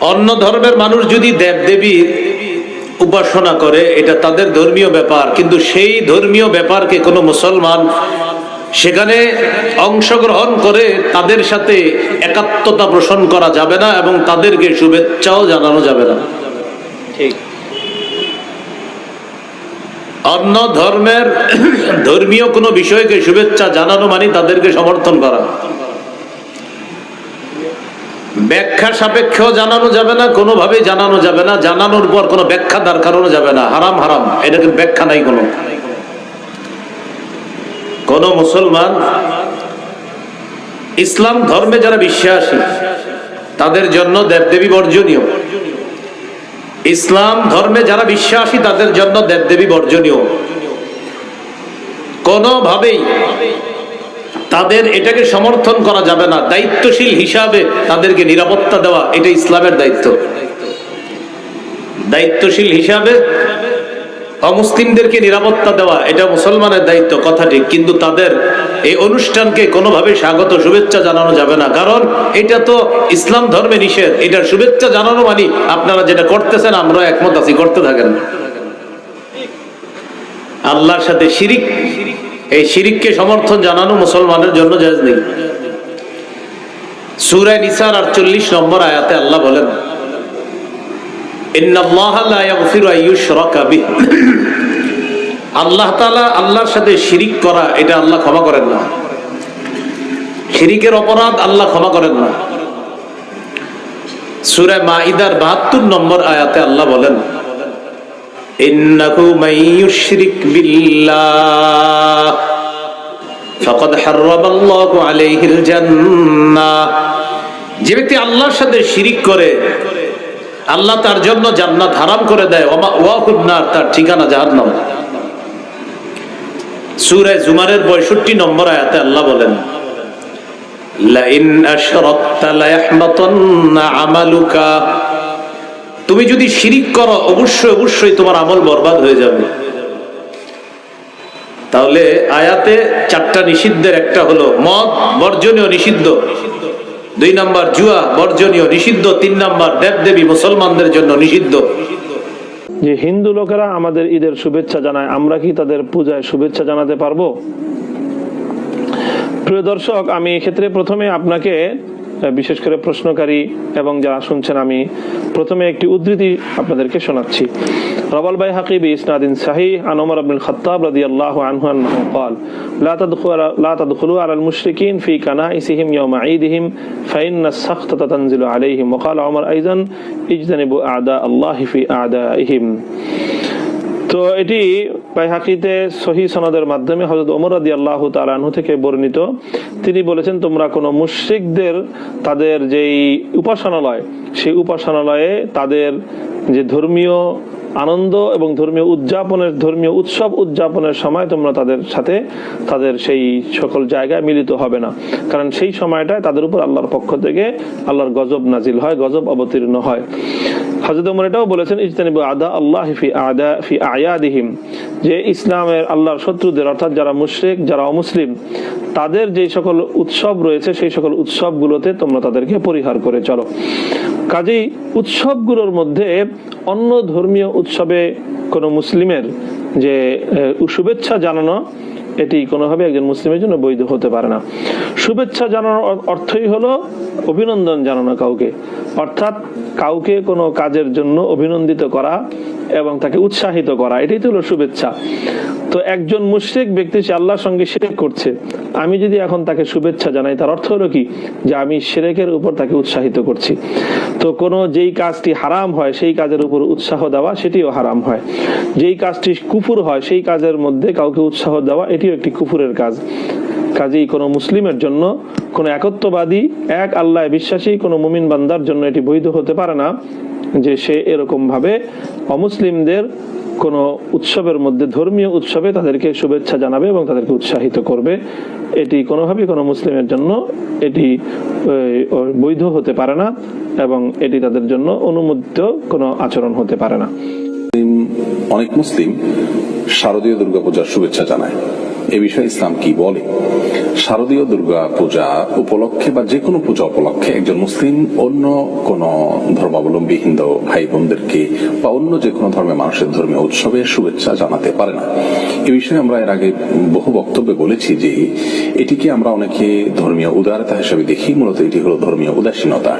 অন্য ধর্মের মানুষ যদি দেব দেবী উপাসনা করে এটা তাদের ধর্মীয় ব্যাপার। কিন্তু সেই ধর্মীয় ব্যাপারকে কোনো মুসলমান সেখানে অংশগ্রহণ করে তাদের সাথে একাত্মতা পোষণ করা যাবে না এবং তাদেরকে শুভেচ্ছাও জানানো যাবে না। ঠিক। অন্য ধর্মের ধর্মীয় কোনো বিষয়কে শুভেচ্ছা জানানো মানে তাদেরকে সমর্থন করা। ব্যাখ্যা সাপেক্ষেও জানানো যাবে না কোনোভাবে জানানো যাবে না। জানানোর পর কোনো ব্যাখ্যা দাঁড় যাবে না। হারাম হারাম। এটাকে ব্যাখ্যা নাই কোনো। কোন মুসলমান ইসলাম ধর্মে যারা বিশ্বাসী, তাদের জন্য দেবদেবী বর্জনীয়। ইসলাম ধর্মে যারা বিশ্বাসী, তাদের জন্য দেবদেবী বর্জনীয়। কোনোভাবেই তাদের এটাকে সমর্থন করা যাবে না। দায়িত্বশীল হিসাবে তাদেরকে নিরাপত্তা দেওয়া, এটা ইসলামের দায়িত্ব। দায়িত্বশীল হিসাবে অমুসলিমদেরকে নিরাপত্তা দেওয়া, এটা মুসলমানের দায়িত্ব, কথা ঠিক। কিন্তু তাদের এই অনুষ্ঠানকে কোনোভাবে স্বাগত, শুভেচ্ছা জানানো যাবে না। কারণ এটা তো ইসলাম ধর্মে নিষেধ। এটা শুভেচ্ছা জানানো মানে আপনারা যেটা করতেছেন আমরা একমত আছি, করতে থাকেন আল্লাহর সাথে শিরিক এই শিরিককে সমর্থন জানানো মুসলমানের জন্য জায়েজ নেই। সূরায়ে নিসার 48 নম্বর আয়াতে আল্লাহ বলেন আল্লাহ আল্লাহর সাথে শিরিক করা, এটা আল্লাহ ক্ষমা করেন না। শিরিকের অপরাধ আল্লাহ ক্ষমা করেন না। সূরা মাইদার 72 নম্বর আয়াতে আল্লাহ বলেন ইন্নাহু ইউশরিক বিল্লাহ। ফাকাদ হারামাল্লাহু আলাইহিল যে ব্যক্তি আল্লাহর সাথে শিরিক করে, আল্লাহ তার জন্য জান্নাত হারাম করে দেয়। ওমা তার ঠিকানা জাহান্নাম। সূরা জুমারের 62 নম্বর আয়াতে আল্লাহ বলেন, লাইন আশরাকতা লায়াহবাতান্না আমালুকা তুমি যদি শিরিক করো, অবশ্যই অবশ্যই তোমার আমল বরবাদ হয়ে যাবে। তাহলে আয়াতে চারটা নিষিদ্ধের একটা হলো মদ, বর্জনীয় নিষিদ্ধ। দুই নাম্বার জুয়া, বর্জনীয় নিষিদ্ধ। তিন নাম্বার দেবদেবী মুসলমানদের জন্য নিষিদ্ধ। যে হিন্দু লোকেরা আমাদের ঈদের শুভেচ্ছা জানায়, আমরা কি তাদের পূজায় শুভেচ্ছা জানাতে পারব? প্রিয় দর্শক, আমি এক্ষেত্রে প্রথমে আপনাকে বিশেষ করে প্রশ্নকারী এবং যারা শুনছেন আমি প্রথমে একটি উদ্ধৃতি আপনাদেরকে শোনাচ্ছি রবাল বাই হাকিব ইসনাদিন সাহি আন ওমর আব্দুল খাত্তাব রাদিয়াল্লাহু আনহু আনহু قال لا تدخلوا لا تدخلوا على المشركين في كنائسهم يوم عيدهم فإن السخطة تنزل عليهم وقال عمر أيضا اجتنبوا أعداء الله في أعدائهم তো এটি বাইহাকিতে সহি সনদের মাধ্যমে হজরত ওমর রাদি আল্লাহ তালানহু থেকে বর্ণিত। তিনি বলেছেন, তোমরা কোনো মুশ্রিকদের তাদের যেই উপাসনালয়, সেই উপাসনালয়ে তাদের যে ধর্মীয় আনন্দ এবং ধর্মীয় উদযাপনের, ধর্মীয় উৎসব উদযাপনের সময় তোমরা তাদের সাথে তাদের সেই সকল জায়গায় মিলিত হবে না। কারণ সেই সময়টায় তাদের উপর আল্লাহর পক্ষ থেকে আল্লাহর গজব নাজিল হয়, গজব অবতীর্ণ হয়। হজরত উমর এটাও বলেছেন, ইজতানিবু আদা আল্লাহ ফি আদা ফি আয়াদিহিম। যে ইসলামের আল্লাহর শত্রুদের, অর্থাৎ যারা মুশ্রিক, যারা অমুসলিম, তাদের যে সকল উৎসব রয়েছে, সেই সকল উৎসবগুলোতে তোমরা তাদেরকে পরিহার করে চলো। কাজেই উৎসবগুলোর মধ্যে অন্য ধর্মীয় উৎসবে কোনো মুসলিমের যে শুভেচ্ছা জানানো এটি কোনোভাবে একজন মুসলিমের জন্য বৈধ হতে পারে না। শুভেচ্ছা জানানোর অর্থই হলো অভিনন্দন জানানো কাউকে। অর্থাৎ কাউকে কোনো কাজের জন্য অভিনন্দিত করা এবং তাকে উৎসাহিত করা, এটাই তো হলো শুভেচ্ছা। তো একজন মুশরিক ব্যক্তি সে আল্লাহর সঙ্গে শিরেক করছে, আমি যদি এখন তাকে শুভেচ্ছা জানাই, তার অর্থ হলো কি? যে আমি শিরেকের উপর তাকে উৎসাহিত করছি। তো কোনো যেই কাজটি হারাম হয়, সেই কাজের উপর উৎসাহ দেওয়া, সেটিও হারাম হয়। যেই কাজটি কুপুর হয়, সেই কাজের মধ্যে কাউকে উৎসাহ দেওয়া, এটিও একটি কুফুরের কাজ। কাজেই কোনো মুসলিমের জন্য, কোনো একত্ববাদী, এক আল্লাহ বিশ্বাসী, কোনো মুমিন বান্দার জন্য এটি বৈধ হতে পারে না যে সে এরকম ভাবে অমুসলিমদের কোনো উৎসবের মধ্যে, ধর্মীয় উৎসবে তাদেরকে শুভেচ্ছা জানাবে এবং তাদেরকে উৎসাহিত করবে। এটি কোনোভাবেই কোনো মুসলিমের জন্য এটি বৈধ হতে পারে না এবং এটি তাদের জন্য অনুমোদিত কোনো আচরণ হতে পারে না। অনেক মুসলিম শারদীয় দুর্গাপূজার শুভেচ্ছা জানায়। এ বিষয়ে ইসলাম কি বলে? শারদীয় দুর্গা পূজা উপলক্ষে বা যে কোনো পূজা উপলক্ষে একজন মুসলিম অন্য কোন ধর্মাবলম্বী হিন্দু ভাই বোনদেরকে বা অন্য যে কোনো ধর্মের মানুষের ধর্মীয় উৎসবে শুভেচ্ছা জানাতে পারে না। এ বিষয়ে আমরা এর আগে বহু বক্তব্যে বলেছি যে এটিকে আমরা অনেকে ধর্মীয় উদারতা হিসেবে দেখি, মূলত এটি হলো ধর্মীয় উদাসীনতা।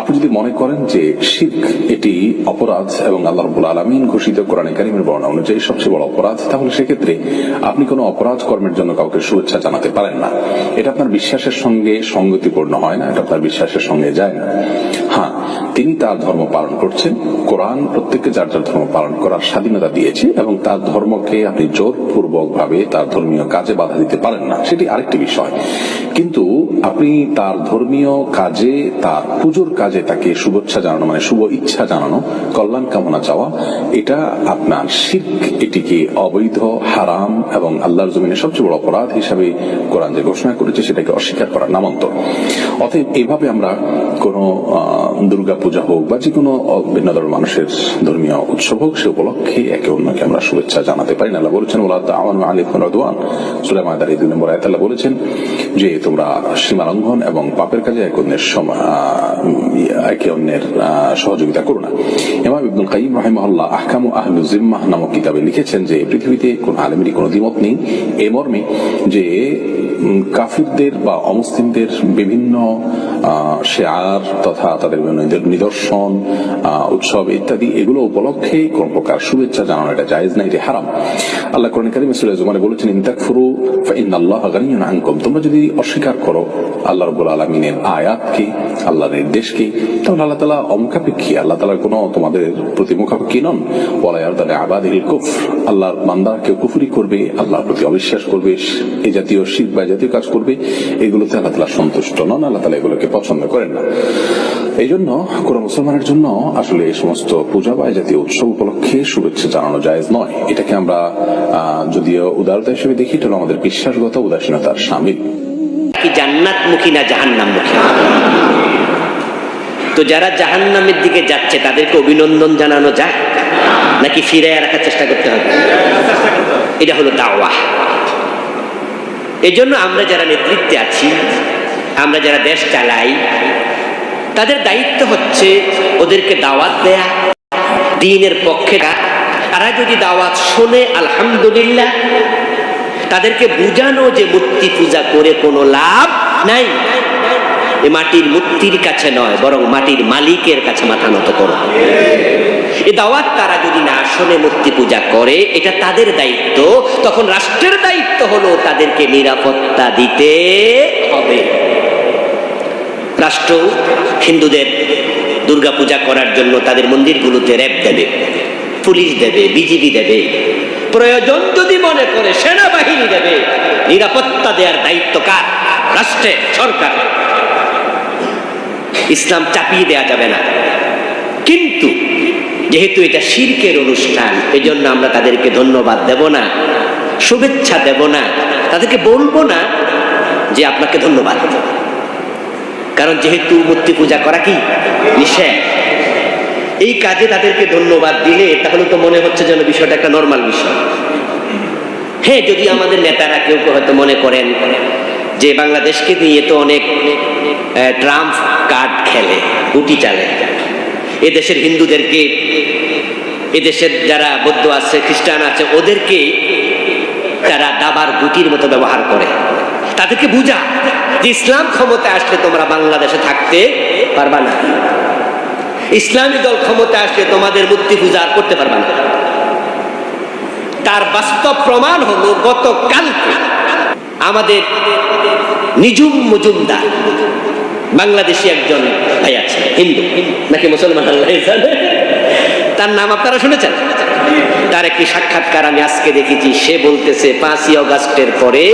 আপনি যদি মনে করেন যে শিখ এটি অপরাধ এবং আল্লাহ রবুল আলমিন ঘোষিত কোরআনে কারিমের বর্ণনা অনুযায়ী সবচেয়ে বড় অপরাধ, তাহলে সেক্ষেত্রে আপনি কোনো অপরাধ কর্মের জন্য কাউকে শুভেচ্ছা জানাতে পারেন না। এটা আপনার বিশ্বাসের সঙ্গে সঙ্গতিপূর্ণ হয় না, এটা আপনার বিশ্বাসের সঙ্গে যায় না। হ্যাঁ তিনি তার ধর্ম পালন করছেন। কোরআন প্রত্যেককে যার যার ধর্ম পালন করার স্বাধীনতা দিয়েছে এবং তার ধর্মকে আপনি জোরপূর্বক ভাবে তার ধর্মীয় কাজে বাধা দিতে পারেন না। সেটি আরেকটি বিষয়। কিন্তু আপনি তার ধর্মীয় কাজে, তার পুজোর কাজে তাকে শুভেচ্ছা জানানো মানে শুভ ইচ্ছা জানানো, কল্যাণ কামনা চাওয়া, এটা আপনার শিখ এটিকে অবৈধ, হারাম এবং আল্লাহর জমিনে সবচেয়ে বড় অপরাধ হিসাবে কোরআন যে ঘোষণা করেছে, সেটাকে অস্বীকার করার নামান্তর অতএব এভাবে আমরা কোনো দুর্গা পূজা হোক বা যে কোনো ভিন্ন ধরনের মানুষের ধর্মীয় উৎসব হোক, সে উপলক্ষে একে অন্যকে আমরা শুভেচ্ছা জানাতে পারি না। বলেছেন ওলা আমার আলিফ রদওয়ান। আদার দুই নম্বর আয়াত আল্লাহ বলেছেন যে, তোমরা সীমা লঙ্ঘন এবং পাপের কাজে এক অন্যের একে অন্যের সহযোগিতা করো না। ইমাম ইবনুল কাইম রাহিমাহুল্লাহ আহকামু আহলু জিম্মাহ নামক কিতাবে লিখেছেন যে, পৃথিবীতে কোন আলেমেরই কোনো দ্বিমত নেই। এ মর্মে যে কাফিরদের বা অমুসলিমদের বিভিন্ন শেয়ার তথা তাদের নিদর্শন উৎসব ইত্যাদি এগুলো উপলক্ষে কোন প্রকার শুভেচ্ছা জানানো এটা জায়েজ না, এটি হারাম। আল্লাহ কোরআন কারিম সূরা জুমারে বলেছেন ইনতাকফুরু ফাইন্নাল্লাহা গানিয়ুন আনকুম। তোমরা যদি অস্বীকার করো আল্লাহ রাব্বুল আলামিনের আয়াতকে, আল্লাহর নির্দেশকে, তাহলে আল্লাহ তাআলা অমুখাপেক্ষী, আল্লাহ তাআলা কোনো তোমাদের প্রতি মুখাপেক্ষী নন। ওয়ালা ইয়ারদালে আবাদিল কুফর। আল্লাহর বান্দা কেউ কুফরি করবে, আল্লাহর প্রতি অবিশ্বাস করবে। এ জাতীয় শিখ বা জাতীয় কাজ করবে, এগুলোতে আল্লাহ তাআলা সন্তুষ্ট নন, আল্লাহ তাআলা এগুলোকে পছন্দ করেন না। এই জন্য কোন মুসলমানের জন্য আসলে এই সমস্ত পূজা বা জাতীয় উৎসব উপলক্ষে শুভেচ্ছা জানানো জায়েজ নয়। এটাকে আমরা যদিও উদারতা হিসেবে দেখি, এটা আমাদের বিশ্বাসগত উদাসীনতার সামিল। কি না তো যারা জাহান্নামের দিকে যাচ্ছে, তাদেরকে অভিনন্দন জানানো যায় নাকি ফিরে রাখার চেষ্টা করতে হবে? এটা হলো দাওয়া এই জন্য আমরা যারা নেতৃত্বে আছি, আমরা যারা দেশ চালাই, তাদের দায়িত্ব হচ্ছে ওদেরকে দাওয়াত দেয়া, দিনের পক্ষে তারা যদি দাওয়াত শোনে, আলহামদুলিল্লাহ, তাদেরকে বুঝানো যে মূর্তি পূজা করে কোনো লাভ নাই। এ মাটির মূর্তির কাছে নয়, বরং মাটির মালিকের কাছে মাথা নত করো। এ দাওয়াত তারা যদি না আসনে মূর্তি পূজা করে, এটা তাদের দায়িত্ব, তখন রাষ্ট্রের দায়িত্ব হলো তাদেরকে নিরাপত্তা দিতে হবে। রাষ্ট্র হিন্দুদের দুর্গা পূজা করার জন্য তাদের মন্দিরগুলোতে র্যাব দেবে, পুলিশ দেবে, বিজিবি দেবে, প্রয়োজন যদি মনে করে সেনাবাহিনী দেবে, নিরাপত্তা দেওয়ার দায়িত্ব কার? রাষ্ট্রে সরকার ইসলাম চাপিয়ে দেয়া যাবে না। কিন্তু যেহেতু এটা শিরকের অনুষ্ঠান, এজন্য আমরা তাদেরকে ধন্যবাদ দেব না, শুভেচ্ছা দেব না, তাদেরকে বলব না যে আপনাকে ধন্যবাদ কারণ যেহেতু মূর্তি পূজা করা কি? নিষেধ। এই কাজে তাদেরকে ধন্যবাদ দিলে তাহলে তো মনে হচ্ছে যেন বিষয়টা একটা নর্মাল বিষয়। হ্যাঁ যদি আমাদের নেতারা কেউ কেউ হয়তো মনে করেন যে বাংলাদেশকে নিয়ে তো অনেক ট্রাম্প কার্ড খেলে, গুটি চালে। এদেশের হিন্দুদেরকে, এদেশের যারা বৌদ্ধ আছে, খ্রিস্টান আছে ওদেরকে তারা দাবার গুটির মতো ব্যবহার করে। তাদেরকে বুঝা যে ইসলাম ক্ষমতা আসলে তোমরা বাংলাদেশে থাকতে পারবা না। ইসলামী দল ক্ষমতা আসলে তোমাদের মূর্তি পূজা করতে পারবা না। তার বাস্তব প্রমাণ হলো গতকালকে আমাদের নিজুম মজুমদার বাংলাদেশি একজন ভাই আছে, হিন্দু। নাকি মুসলমান আল্লাহ। তার নাম আপনারা শুনেছেন? তার একটি সাক্ষাৎকার আমি আজকে দেখেছি, সে বলতেছে, পাঁচই অগাস্টের পরে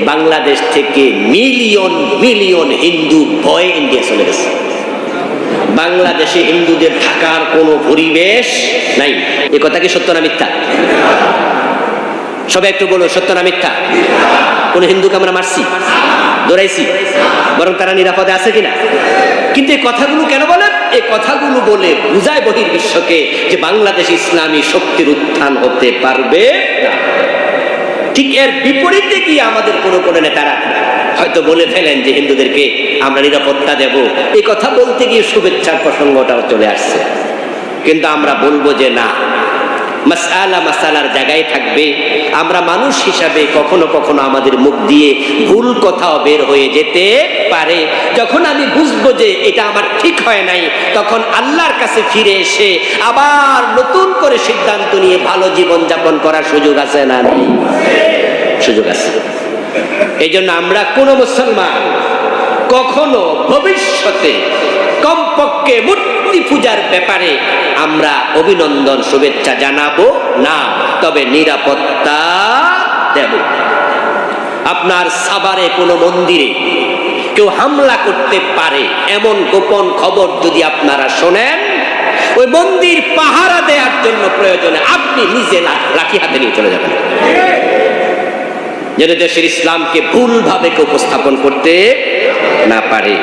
বাংলাদেশ থেকে মিলিয়ন মিলিয়ন হিন্দু ভয় ইন্ডিয়া চলে গেছে। বাংলাদেশে হিন্দুদের থাকার কোনো পরিবেশ নাই। এ কথা কি সত্য না মিথ্যা? সবাই একটু বলো, সত্য না মিথ্যা? কোন হিন্দুকে আমরা মারছি? দৌড়াইছি? বরং তারা নিরাপদে আছে কিনা? কিন্তু এই কথাগুলো কেন বলেন? এই কথাগুলো বলে বুঝায় বহির বিশ্বকে যে বাংলাদেশ ইসলামী শক্তির উত্থান হতে পারবে ঠিক এর বিপরীতে গিয়ে আমাদের কোনো কোনো নেতারা হয়তো বলে ফেলেন যে হিন্দুদেরকে আমরা নিরাপত্তা দেব। এই কথা বলতে গিয়ে শুভেচ্ছার প্রসঙ্গটাও চলে আসছে। কিন্তু আমরা বলব যে না মাসালা মাসালার জায়গায় থাকবে। আমরা মানুষ হিসাবে কখনো কখনো আমাদের মুখ দিয়ে ভুল কথাও বের হয়ে যেতে পারে। যখন আমি বুঝব যে এটা আমার ঠিক হয় নাই, তখন আল্লাহর কাছে ফিরে এসে আবার নতুন করে সিদ্ধান্ত নিয়ে ভালো জীবন যাপন করার সুযোগ আছে না সুযোগ আছে। এই জন্য আমরা কোনো মুসলমান কখনো ভবিষ্যতে কমপক্ষে মূর্তি পূজার ব্যাপারে আমরা অভিনন্দন, শুভেচ্ছা জানাব না, তবে নিরাপত্তা দেব। আপনার সাবারে কোনো মন্দিরে কেউ হামলা করতে পারে, এমন গোপন খবর যদি আপনারা শোনেন, ওই মন্দির পাহারা দেওয়ার জন্য প্রয়োজনে আপনি নিজে লাঠি হাতে নিয়ে চলে যাবেন। যেন দেশের ইসলামকে ভুলভাবে কেউ উপস্থাপন করতে না পারে।